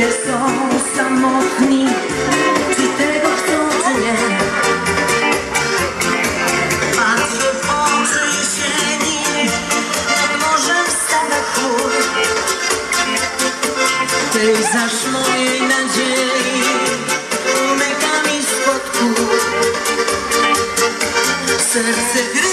Ludzie są samotni, czy tego chcą, czy nie. Patrzę w oczy jesieni, nad morzem stawia chór. Ty zaś mojej nadziei, umykami spod kół. Serce gry